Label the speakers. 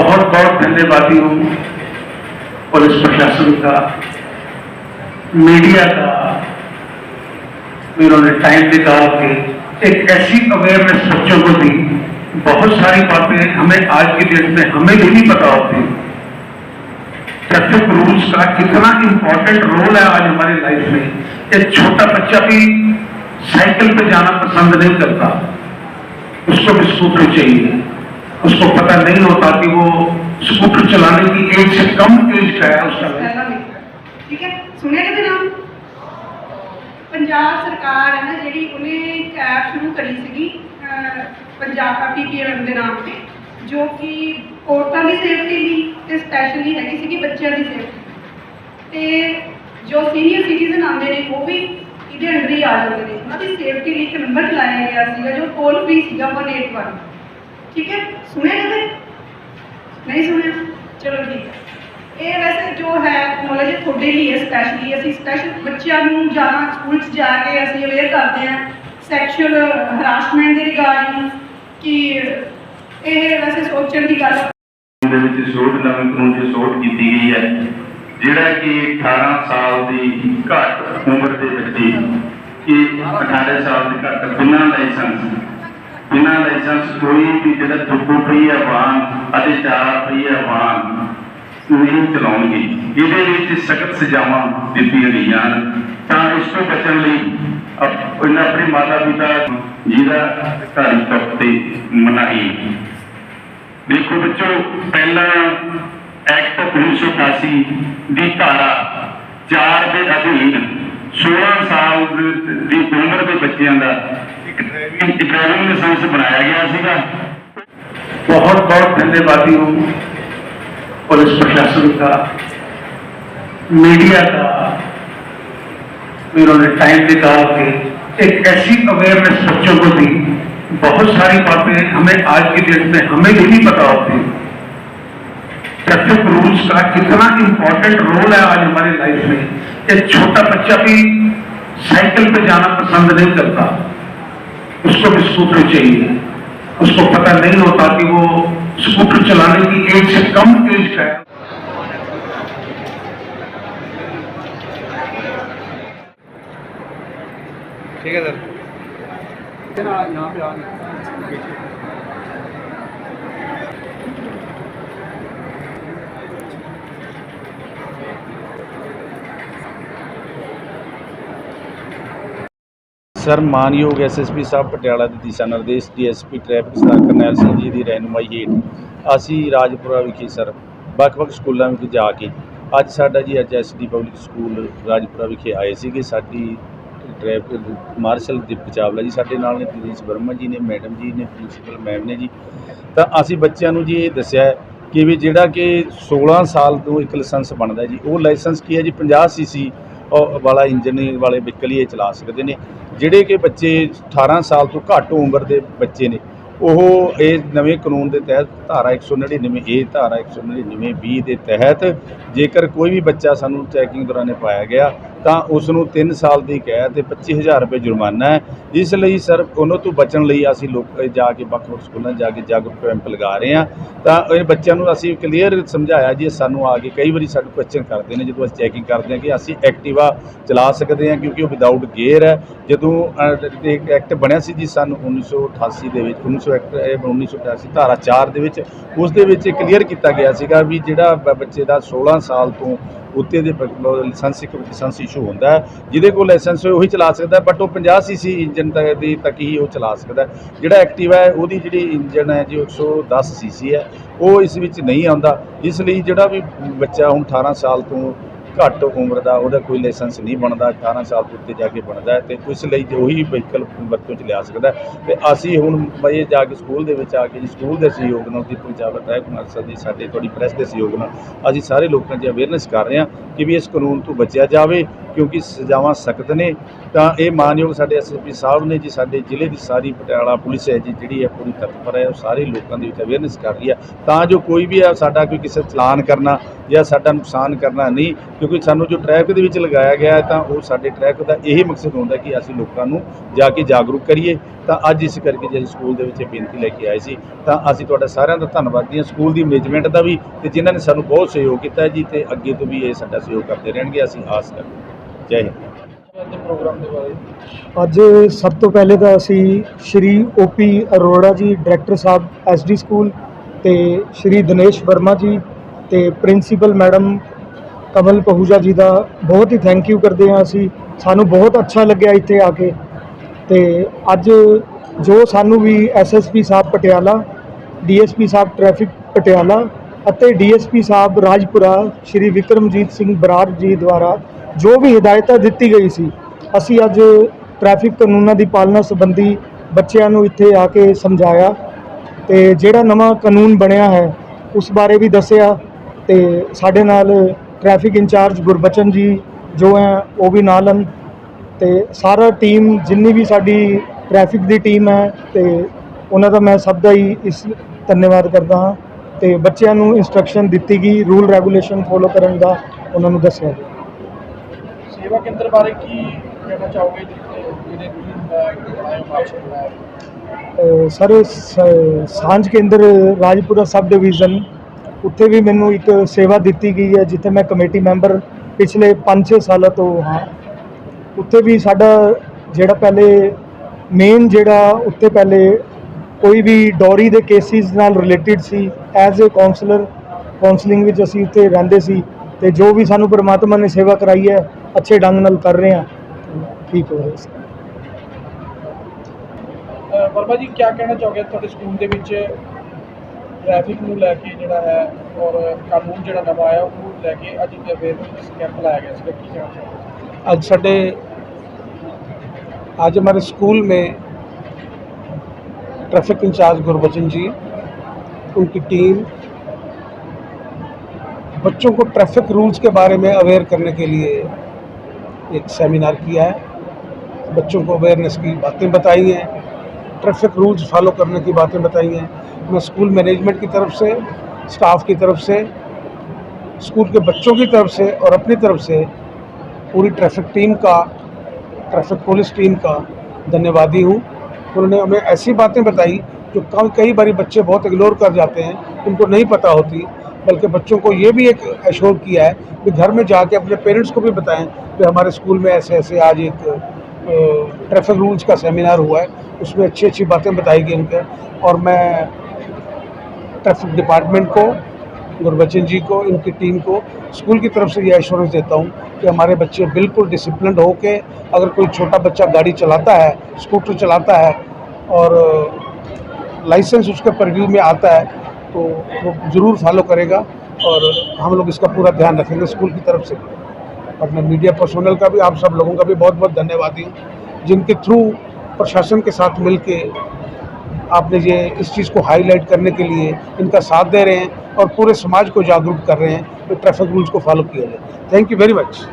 Speaker 1: बहुत बहुत धन्यवादी हूँ पुलिस प्रशासन का, मीडिया का उन्होंने टाइम निकाल के एक ऐसी अवेयरनेस बच्चों को दी। बहुत सारी बातें हमें आज की डेट में हमें भी नहीं पता होती। ट्रैफ़िक रूल्स का कितना इंपॉर्टेंट रोल है आज हमारी लाइफ में। एक छोटा बच्चा भी साइकिल पे जाना पसंद नहीं करता। उसको भी स्कूटर चाहिए। उसको पता नहीं होता कि वो स्कूटर चलाने की एज से कम एज का है उसका
Speaker 2: ਪਹਿਲਾਂ ਲਿਖਿਆ ਠੀਕ ਹੈ ਸੁਣਿਆ ਕਿਤੇ ਨਾਮ ਪੰਜਾਬ ਸਰਕਾਰ ਹੈ ਨਾ ਜਿਹੜੀ ਉਹਨੇ ਇੱਕ ਐਪ ਸ਼ੁਰੂ ਕਰੀ ਸੀਗੀ ਅਹ, ਪੰਜਾਬ ਪੀਪੀਐਮ ਦੇ ਨਾਮ ਤੇ ਜੋ ਕਿ ਔਰਤਾਂ ਦੀ ਸੇਫਟੀ ਲਈ ਤੇ ਸਪੈਸ਼ਲੀ ਹੈਗੀ ਸੀਗੀ ਬੱਚਿਆਂ ਦੀ ਸੇਫਟੀ ਤੇ ਜੋ ਸੀਨੀਅਰ ਸਿਟੀਜ਼ਨ ਆਉਂਦੇ ਨੇ ਉਹ ਵੀ ਇਹਦੇ ਅੰਡਰ ਹੀ ਆ ਜਾਂਦੇ ਨੇ ਉਹਨਾਂ ਦੀ ਸੇਫਟੀ ਲਈ ਇੱਕ ਨੰਬਰ ਚਲਾਇਆ ਗਿਆ ਸੀਗਾ ਜੋ ਟੋਲ ਫ੍ਰੀ ਸੀਗਾ 181 ਠੀਕ ਹੈ? ਸੁਣਿਆ ਕਦੇ? ਨਹੀਂ ਸੁਣਿਆ? ਚਲੋ ਠੀਕ ਹੈ। ਇਹ ਵੈਸੇ ਜੋ ਹੈ ਨੌਲੇਜ ਤੁਹਾਡੇ ਲਈ ਹੈ ਸਪੈਸ਼ਲੀ ਅਸੀਂ ਸਪੈਸ਼ਲ ਬੱਚਿਆਂ ਨੂੰ ਜਾਣਾ ਸਕੂਲ 'ਚ ਜਾ ਕੇ ਅਸੀਂ ਅਵੇਅਰ ਕਰਦੇ ਹਾਂ ਸੈਕਸ਼ੂਅਲ ਹਰਾਸਮੈਂਟ ਦੇ ਰਿਗਾਰਡਿੰਗ ਕਿ ਇਹ ਵੈਸੇ ਸੋਚਣ ਦੀ ਗੱਲ
Speaker 3: ਦੇ ਵਿੱਚ ਸੋਧ ਨਵੇਂ ਕਾਨੂੰਨ 'ਚ ਸੋਧ ਕੀਤੀ ਗਈ ਹੈ, ਜਿਹੜਾ ਕਿ 18 ਸਾਲ ਦੀ ਘੱਟ ਉਮਰ ਦੇ ਬੱਚੇ, ਕਿ 18 ਸਾਲ ਦੇ ਘੱਟ ਬਿਨਾਂ ਲਾਇਸੈਂਸ ਬਿਨਾਂ ਲਾਇਸੈਂਸ ਕੋਈ ਵੀ ਜਿਹੜਾ ਦੁੱਖੋ ਪਈ ਵਾਹਨ ਅਤੇ ਚਾਰ ਪਈ ਵਾਹਨ ਨਹੀਂ ਚਲਾਉਣਗੇ, ਇਹਦੇ ਵਿੱਚ ਸਖਤ ਸਜ਼ਾਵਾਂ ਦਿੱਤੀਆਂ ਗਈਆਂ ਤਾਂ ਇਸ ਤੋਂ ਬਚਣ ਲਈ ਇਹਨਾਂ ਆਪਣੇ ਮਾਤਾ ਪਿਤਾ ਜਿਹਦਾ ਧਾਰਮਿਕ ਤੌਰ ਤੇ ਮਨਾਹੀ। ਦੇਖੋ ਬੱਚੋ, ਪਹਿਲਾਂ ਐਕਟ 1988 ਦੀ ਧਾਰਾ 4 ਦੇ ਅਧੀਨ 16 ਸਾਲ ਦੀ ਉਮਰ ਦੇ ਬੱਚਿਆਂ ਦਾ बनाया गया
Speaker 1: बहुत बहुत धन्यवादी हूँ पुलिस प्रशासन का मीडिया का उन्होंने टाइम निकाल के एक ऐसी अवेयरनेस बच्चों को दी। बहुत सारी बातें हमें आज की डेट में हमें भी नहीं पता होती। ट्रैफ़िक रूल्स का कितना इम्पोर्टेंट रोल है आज हमारी लाइफ में, एक छोटा बच्चा भी साइकिल पे जाना पसंद नहीं करता। उसको भी स्कूटर चाहिए। उसको पता नहीं होता कि वो स्कूटर चलाने की एज से कम एज का है।
Speaker 4: ठीक है सर। यहाँ पे आ
Speaker 5: ਸਰ, ਮਾਨਯੋਗ ਐਸਐਸਪੀ ਸਾਹਿਬ ਪਟਿਆਲਾ ਦੇ ਦਿਸ਼ਾ ਨਿਰਦੇਸ਼ DSP traffic sir Karnail Singh ji ਦੀ ਰਹਿਨੁਮਾਈ ਹੇਠ ਅਸੀਂ ਰਾਜਪੁਰਾ ਵਿਖੇ ਸਰ ਵੱਖ-ਵੱਖ ਸਕੂਲਾਂ ਵਿੱਚ ਜਾ ਕੇ ਅੱਜ ਸਾਡਾ ਜੀ ਅੱਜ ਐਸਡੀ ਪਬਲਿਕ ਸਕੂਲ ਰਾਜਪੁਰਾ ਵਿਖੇ ਆਏ ਸੀਗੇ। ਸਾਡੀ ਟ੍ਰੈਫਿਕ ਮਾਰਸ਼ਲ ਦੀਪ ਚਾਵਲਾ ਜੀ ਸਾਡੇ ਨਾਲ ਨੇ ਪ੍ਰਿੰਸ ਵਰਮਾ ਜੀ ਨੇ, ਮੈਡਮ ਜੀ ਨੇ, ਪ੍ਰਿੰਸੀਪਲ ਮੈਮ ਨੇ ਜੀ। ਤਾਂ ਅਸੀਂ ਬੱਚਿਆਂ ਨੂੰ ਜੀ ਇਹ ਦੱਸਿਆ ਕਿ ਵੀ ਜਿਹੜਾ ਕਿ 16 ਸਾਲ ਤੋਂ ਇੱਕ ਲਾਇਸੈਂਸ ਬਣਦਾ ਜੀ, ਉਹ ਲਾਇਸੈਂਸ ਕੀ ਹੈ ਜੀ? 50 ਸੀਸੀ ਵਾਲਾ ਇੰਜਨ ਵਾਲੇ ਵਹੀਕਲ ਹੀ ਇਹ ਚਲਾ ਸਕਦੇ ਨੇ। ਜਿਹੜੇ ਕਿ ਬੱਚੇ 18 ਸਾਲ ਤੋਂ ਘੱਟ ਉਮਰ ਦੇ ਬੱਚੇ ਨੇ। ਉਹ ਇਹ ਨਵੇਂ ਕਾਨੂੰਨ ਦੇ ਤਹਿਤ ਧਾਰਾ 199 ਏ, ਧਾਰਾ 199 ਬੀ ਦੇ ਤਹਿਤ ਜੇਕਰ ਕੋਈ ਵੀ ਬੱਚਾ ਸਾਨੂੰ ਚੈਕਿੰਗ ਦੌਰਾਨ ਪਾਇਆ ਗਿਆ, ਤਾਂ ਉਸ ਨੂੰ 3 ਸਾਲ ਦੀ ਕੈਦ ਤੇ 25000 ਰੁਪਏ ਜੁਰਮਾਨਾ ਹੈ। ਇਸ ਲਈ ਸਰ, ਉਹਨਾਂ ਤੋਂ ਬਚਣ ਲਈ ਅਸੀਂ ਲੋਕ ਜਾ ਕੇ ਵੱਖ ਵੱਖ ਸਕੂਲਾਂ ਜਾ ਕੇ ਜਾਗਰੂਕ ਕੈਂਪ ਲਗਾ ਰਹੇ ਹਾਂ। ਤਾਂ ਇਹ ਬੱਚਿਆਂ ਨੂੰ ਅਸੀਂ ਕਲੀਅਰ ਸਮਝਾਇਆ ਜੀ ਸਾਨੂੰ ਆ ਕੇ ਕਈ ਵਾਰੀ ਸਾਡੇ ਕੁਐਸਚਨ ਕਰਦੇ ਨੇ, ਜਦੋਂ ਅਸੀਂ ਚੈਕਿੰਗ ਕਰਦੇ ਹਾਂ ਕਿ ਅਸੀਂ ਐਕਟਿਵਾ ਚਲਾ ਸਕਦੇ ਹਾਂ ਕਿਉਂਕਿ ਉਹ ਵਿਦਆਊਟ ਗੇਅਰ ਹੈ। ਜਦੋਂ ਇੱਕ ਐਕਟ ਬਣਿਆ ਸੀ ਜੀ, ਸਾਨੂੰ 1988 ਦੇ ਵਿੱਚ 19 1982 ਧਾਰਾ 4 ਦੇ ਵਿੱਚ, ਉਸ ਦੇ ਵਿੱਚ ਕਲੀਅਰ ਕੀਤਾ ਗਿਆ ਸੀਗਾ ਵੀ ਜਿਹੜਾ ਬੱਚੇ ਦਾ 16 ਸਾਲ ਤੋਂ ਉੱਤੇ ਦੇ ਲਾਇਸੈਂਸ ਇੱਕ ਲਾਇਸੈਂਸ ਇਸ਼ੂ ਹੁੰਦਾ ਹੈ, ਜਿਹਦੇ ਕੋਲ ਲਾਇਸੈਂਸ ਹੋਏ ਉਹੀ ਚਲਾ ਸਕਦਾ ਬਟ ਉਹ 50 ਸੀਸੀ ਇੰਜਨ ਦੀ ਤੱਕ ਹੀ ਉਹ ਚਲਾ ਸਕਦਾ ਜਿਹੜਾ ਐਕਟਿਵ ਹੈ, ਉਹਦੀ ਜਿਹੜੀ ਇੰਜਨ ਹੈ ਜੀ 110 ਸੀਸੀ ਹੈ, ਉਹ ਇਸ ਵਿੱਚ ਨਹੀਂ ਆਉਂਦਾ। ਇਸ ਲਈ ਜਿਹੜਾ ਵੀ ਬੱਚਾ ਹੁਣ 18 ਸਾਲ ਤੋਂ ਘੱਟ ਉਮਰ ਦਾ, ਉਹਦਾ ਕੋਈ ਲਾਇਸੈਂਸ ਨਹੀਂ ਬਣਦਾ 18 ਸਾਲ ਤੋਂ ਉੱਤੇ ਜਾ ਕੇ ਬਣਦਾ ਹੈ ਤੇ ਇਸ ਲਈ ਉਹੀ ਵਹੀਕਲ ਵਰਤੋਂ ਚ ਲਿਆ ਸਕਦਾ ਹੈ। ਤੇ ਅਸੀਂ ਹੁਣ ਬਈ ਜਾ ਕੇ ਸਕੂਲ ਦੇ ਵਿੱਚ ਆ ਕੇ ਜੀ ਸਕੂਲ ਦੇ ਸਹਿਯੋਗ ਨਾਲ ਦੀ ਪੰਜਾਬ ਤੈਅ ਕੁਮਾਰ ਦੀ ਸਾਡੇ, ਤੁਹਾਡੀ ਪ੍ਰੈਸ ਦੇ ਸਹਿਯੋਗ ਨਾਲ ਅਸੀਂ ਸਾਰੇ ਲੋਕਾਂ 'ਚ ਅਵੇਅਰਨੈਸ ਕਰ ਰਹੇ ਹਾਂ ਕਿ ਵੀ ਇਸ ਕਾਨੂੰਨ ਤੋਂ ਬਚਿਆ ਜਾਵੇ, ਕਿਉਂਕਿ ਸਜ਼ਾਵਾਂ ਸਖਤ ਨੇ ਤਾਂ ਇਹ ਮਾਨਯੋਗ ਸਾਡੇ ਐਸਐਸਪੀ ਸਾਹਿਬ ਨੇ ਜੀ, ਸਾਡੇ ਜ਼ਿਲ੍ਹੇ ਦੀ ਸਾਰੀ ਪਟਿਆਲਾ ਪੁਲਿਸ ਹੈ ਜੀ, ਜਿਹੜੀ ਹੈ ਪੂਰੀ ਤਤਪਰ ਹੈ, ਉਹ ਸਾਰੇ ਲੋਕਾਂ ਦੇ ਵਿੱਚ ਅਵੇਅਰਨੈਸ ਕਰ ਰਹੀ ਹੈ ਤਾਂ ਜੋ ਕੋਈ ਵੀ ਹੈ ਸਾਡਾ ਕੋਈ ਕਿਸੇ ਚਲਾਨ ਕਰਨਾ ਜਾਂ ਸਾਡਾ ਨੁਕਸਾਨ ਕਰਨਾ ਨਹੀਂ ਕਿਉਂਕਿ ਸਾਨੂੰ ਜੋ ਟ੍ਰੈਫਿਕ ਦੇ ਵਿੱਚ ਲਗਾਇਆ ਗਿਆ ਹੈ ਤਾਂ ਉਹ ਸਾਡੇ ਟ੍ਰੈਫਿਕ ਦਾ ਇਹੀ ਮਕਸਦ ਹੁੰਦਾ ਕਿ ਅਸੀਂ ਲੋਕਾਂ ਨੂੰ ਜਾ ਕੇ ਜਾਗਰੂਕ ਕਰੀਏ। ਤਾਂ ਅੱਜ ਇਸ ਕਰਕੇ ਜੇ ਅਸੀਂ ਸਕੂਲ ਦੇ ਵਿੱਚ ਇਹ ਬੇਨਤੀ ਲੈ ਕੇ ਆਏ ਸੀ, ਤਾਂ ਅਸੀਂ ਤੁਹਾਡਾ ਸਾਰਿਆਂ ਦਾ ਧੰਨਵਾਦੀ ਹਾਂ ਸਕੂਲ ਦੀ ਮੈਨੇਜਮੈਂਟ ਦਾ ਵੀ ਤੇ ਜਿਨ੍ਹਾਂ ਨੇ ਸਾਨੂੰ ਬਹੁਤ ਸਹਿਯੋਗ ਕੀਤਾ ਜੀ ਤੇ ਅੱਗੇ ਤੋਂ ਵੀ ਇਹ ਸਾਡਾ ਸਹਿਯੋਗ ਕਰਦੇ ਰਹਿਣਗੇ, ਅਸੀਂ ਆਸ ਕਰਦੇ ਹਾਂ। ਜੈ ਹਿੰਦ।
Speaker 4: ਪ੍ਰੋਗਰਾਮ ਦੇ ਬਾਰੇ
Speaker 6: ਅੱਜ ਸਭ ਤੋਂ ਪਹਿਲੇ ਤਾਂ ਅਸੀਂ ਸ਼੍ਰੀ ਓਪੀ ਅਰੋੜਾ ਜੀ ਡਾਇਰੈਕਟਰ ਸਾਹਿਬ ਐਸਡੀ ਸਕੂਲ ਤੇ ਸ਼੍ਰੀ ਦਿਨੇਸ਼ ਵਰਮਾ ਜੀ ਤੇ ਪ੍ਰਿੰਸੀਪਲ ਮੈਡਮ ਕਮਲ ਪਹੂਜਾ ਜੀ ਦਾ ਬਹੁਤ ਹੀ ਥੈਂਕ ਯੂ ਕਰਦੇ ਹਾਂ ਅਸੀਂ। ਸਾਨੂੰ ਬਹੁਤ ਅੱਛਾ ਲੱਗਿਆ ਇੱਥੇ ਆ ਕੇ। ਤੇ ਅੱਜ ਜੋ ਸਾਨੂੰ ਵੀ SSP Sahib Patiala DSP Sahib traffic Patiala ਅਤੇ ਡੀਐਸਪੀ ਸਾਹਿਬ ਰਾਜਪੁਰਾ ਸ਼੍ਰੀ ਵਿਕਰਮਜੀਤ ਸਿੰਘ ਬਰਾੜ ਜੀ ਦੁਆਰਾ ਜੋ ਵੀ ਹਦਾਇਤਾਂ ਦਿੱਤੀ ਗਈ ਸੀ, ਅਸੀਂ ਅੱਜ ਟ੍ਰੈਫਿਕ ਕਾਨੂੰਨਾਂ ਦੀ ਪਾਲਣਾ ਸੰਬੰਧੀ ਬੱਚਿਆਂ ਨੂੰ ਇੱਥੇ ਆ ਕੇ ਸਮਝਾਇਆ। ਤੇ ਜਿਹੜਾ ਨਵਾਂ ਕਾਨੂੰਨ ਬਣਿਆ ਹੈ, ਉਸ ਬਾਰੇ ਵੀ ਦੱਸਿਆ। ਤੇ ਸਾਡੇ ਨਾਲ ਟ੍ਰੈਫਿਕ ਇੰਚਾਰਜ ਗੁਰਬਚਨ ਜੀ ਜੋ ਹੈ ਉਹ ਵੀ ਨਾਲ ਹਨ ਤੇ ਸਾਰਾ ਟੀਮ ਜਿੰਨੀ ਵੀ ਸਾਡੀ ਟ੍ਰੈਫਿਕ ਦੀ ਟੀਮ ਹੈ ਤੇ ਉਹਨਾਂ ਦਾ ਮੈਂ ਸਭ ਦਾ ਹੀ ਇਸ ਧੰਨਵਾਦ ਕਰਦਾ ਹਾਂ ਤੇ ਬੱਚਿਆਂ ਨੂੰ ਇਨਸਟਰਕਸ਼ਨ ਦਿੱਤੀ ਗਈ ਰੂਲ ਰੈਗੂਲੇਸ਼ਨ ਫੋਲੋ ਕਰਨ ਦਾ ਉਹਨਾਂ ਨੂੰ ਦੱਸਿਆ ਗਿਆ।
Speaker 4: ਸੇਵਾ ਕੇਂਦਰ ਬਾਰੇ ਕੀ ਕਹਿਣਾ ਚਾਹੋਗੇ ਜਿੱਥੇ ਇਹਦੇ ਤੁਸੀਂ
Speaker 6: ਸਰ ਸਾਂਝ ਕੇਂਦਰ ਰਾਜਪੁਰਾ ਸਬ ਡਿਵੀਜ਼ਨ ਉੱਥੇ ਵੀ ਮੈਨੂੰ ਇੱਕ ਸੇਵਾ ਦਿੱਤੀ ਗਈ ਹੈ, ਜਿੱਥੇ ਮੈਂ ਕਮੇਟੀ ਮੈਂਬਰ ਪਿਛਲੇ 5-6 ਸਾਲਾਂ ਤੋਂ ਹਾਂ। ਉੱਥੇ ਵੀ ਸਾਡਾ ਜਿਹੜਾ ਪਹਿਲੇ ਮੇਨ ਜਿਹੜਾ ਉੱਥੇ ਪਹਿਲੇ ਕੋਈ ਵੀ ਡੋਰੀ ਦੇ ਕੇਸਿਸ ਨਾਲ ਰਿਲੇਟਡ ਸੀ ਐਜ਼ ਅ ਕਾਉਂਸਲਰ ਕਾਉਂਸਲਿੰਗ ਵਿੱਚ ਅਸੀਂ ਉੱਥੇ ਰਹਿੰਦੇ ਸੀ ਤੇ ਜੋ ਵੀ ਸਾਨੂੰ ਪਰਮਾਤਮਾ ਨੇ ਸੇਵਾ ਕਰਾਈ ਹੈ, ਅੱਛੇ ਢੰਗ ਨਾਲ ਕਰ ਰਹੇ ਹਾਂ। ਠੀਕ ਹੋ ਰਿਹਾ ਸੀ।
Speaker 4: ਵਰਮਾ ਜੀ ਕੀ ਕਹਿਣਾ ਚਾਹੋਗੇ ਤੁਹਾਡੇ ਸਕੂਲ ਦੇ ਵਿੱਚ? ਟ੍ਰੈਫਿਕ ਨੂੰ ਲੈ ਕੇ ਜਿਹੜਾ ਹੈ ਔਰ ਕਾਨੂੰਨ ਜਿਹੜਾ ਨਵਾਂ ਆਇਆ ਉਹਨੂੰ ਲੈ ਕੇ ਅੱਜ ਇੱਕ ਅਵੇਅਰਨੈਸ ਕੈਂਪ ਲਾਇਆ ਗਿਆ ਸੀਗਾ ਕੀ ਕਹਿਣਾ ਚਾਹੋਗੇ
Speaker 7: आज संडे आज हमारे स्कूल में ट्रैफिक इंचार्ज गुरबचन जी उनकी टीम बच्चों को ट्रैफिक रूल्स के बारे में अवेयर करने के लिए एक सेमिनार किया है बच्चों को अवेयरनेस की बातें बताई हैं ट्रैफिक रूल्स फॉलो करने की बातें बताई हैं मैं स्कूल मैनेजमेंट की तरफ़ से, स्टाफ की तरफ़ से, स्कूल के बच्चों की तरफ़ से और अपनी तरफ़ से पूरी ट्रैफ़िक टीम का, ट्रैफ़िक पुलिस टीम का धन्यवादी हूँ। उन्होंने हमें ऐसी बातें बताई जो कई कई बार बच्चे बहुत इग्नोर कर जाते हैं, उनको नहीं पता होती, बल्कि बच्चों को ये भी एक एश्योर किया है कि घर में जाके अपने पेरेंट्स को भी बताएँ कि हमारे स्कूल में ऐसे ऐसे आज एक ट्रैफ़िक रूल्स का सेमिनार हुआ है, उसमें अच्छी अच्छी बातें बताई गई उनके। और मैं ट्रैफ़िक डिपार्टमेंट को, गुरबचन जी को, इनकी टीम को। स्कूल की तरफ़ से ये एश्योरेंस देता हूँ कि हमारे बच्चे बिल्कुल डिसिप्लिन होके, अगर कोई छोटा बच्चा गाड़ी चलाता है स्कूटर चलाता है, और लाइसेंस उसके परव्यू में आता है तो वो ज़रूर फॉलो करेगा और हम लोग इसका पूरा ध्यान रखेंगे स्कूल की तरफ़ से। और मैं मीडिया पर्सोनल का भी, आप सब लोगों का भी बहुत बहुत धन्यवादी हूँ, जिनके थ्रू प्रशासन के साथ मिल आपने ये इस चीज़ को हाईलाइट करने के लिए इनका साथ दे रहे हैं और पूरे समाज को जागरूक कर रहे हैं कि ट्रैफिक रूल्स को फॉलो किया जाए थैंक यू वेरी मच